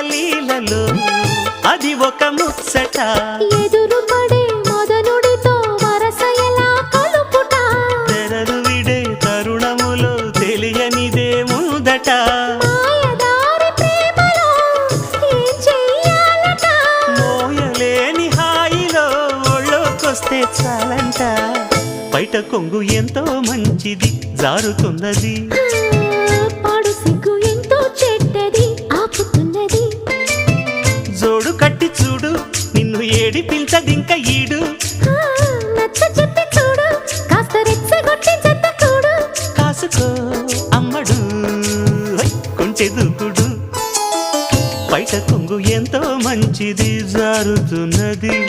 లీలలో అది ఒక ముచ్చట. ఎదురు పడే మొదనుడితో కలుపుట. తెరలు విడే తరుణములో తెలియనిదే ముందట. మోయలేని హాయిలో ఒళ్ళోకొస్తే చాలంట. బయట కొంగు ఎంతో మంచిది జారుతున్నది. జోడు కట్టి చూడు. నిన్ను ఏడిపించడింక ఈడు. ఆ, నచ్చ చెప్పి చూడు. కాస్త రెచ్చగొట్టి చెత్త కూడు కాసుకో అమ్మడు. హై, కొంటె దూకుడు బయట కొంగు ఎంతో మంచిది జారుతున్నది.